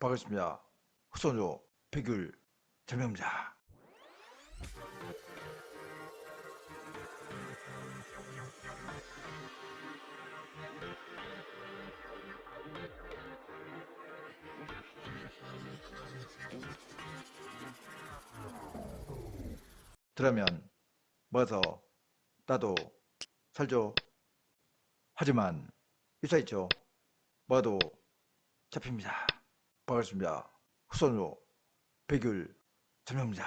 반갑습니다. 후손으로 백율 정명자. 그러면 뭐서 나도 살죠. 하지만 유사있죠. 뭐도 잡힙니다. 반갑습니다. 후손으로 백율 전명자.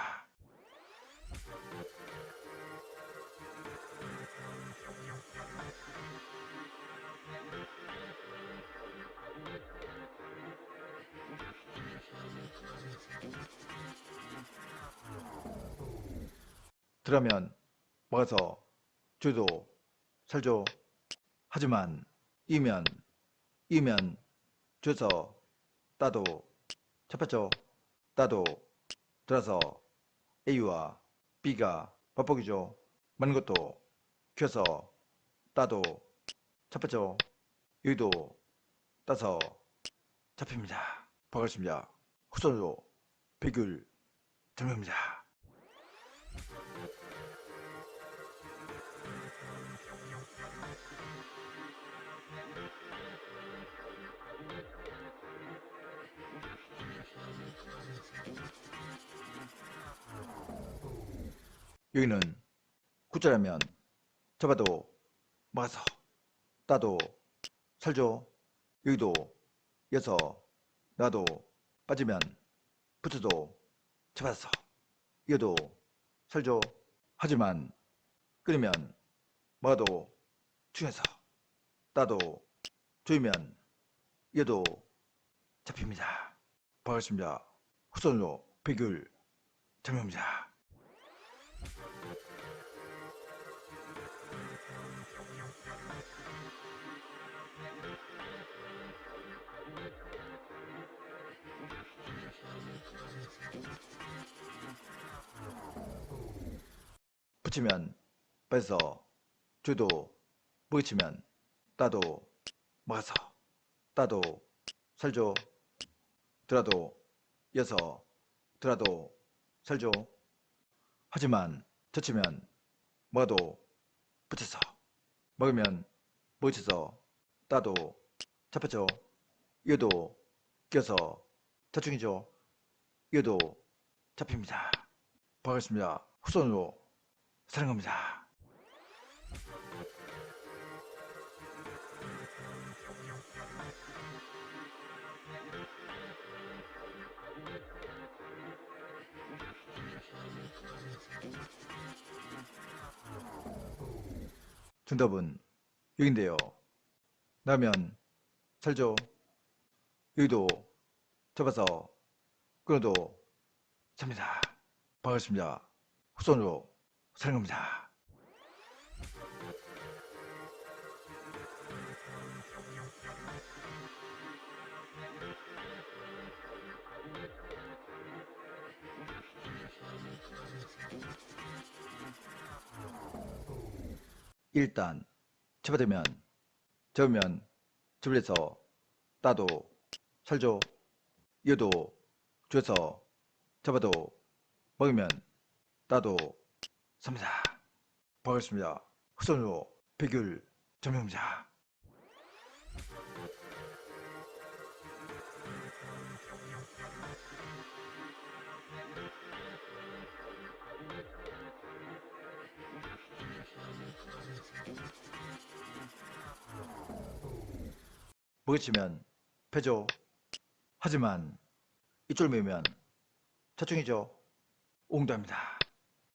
그러면 먹어서 주도 살죠. 하지만 이면 이면 줘서 따도 잡혔죠. 따도 들어서 A와 B가 밥복이죠. 많은 것도 켜서 따도 잡혔죠. 여기도 따서 잡힙니다. 반갑습니다. 후손으로 백율 전명입니다. 여기는 구자라면 잡아도 막아서 따도 살죠. 여기도 여서 나도 빠지면 붙어도 잡아서 이어도 살죠. 하지만 끊으면 막아도 중에서 따도 조이면 이어도 잡힙니다. 반갑습니다. 후손으로 백율 장명입니다. 붙이면 뺏어 주도 부딪히면 따도 막아서 따도 살죠. 들어도 이어서 들어도 살죠 하지만 젖히면 먹어도 붙여서 먹으면 부딪혀서 따도 잡혔죠. 이어도 껴서 자충이죠. 이어도 잡힙니다. 반갑습니다. 후손으로 사랑합니다. 정답은 여긴데요. 라면 살죠. 여기도 잡아서 끊어도 삽니다. 반갑습니다. 후손으로 사랑합니다. 일단 잡아대면 잡으면 집에서 따도 살죠. 이어도 줘서 잡아도 먹으면 따도 삽니다. 반갑습니다. 후손으로 백율 전명자. 먹으시면 패죠. 하지만 이쪽 매면 자충이죠. 옹답니다.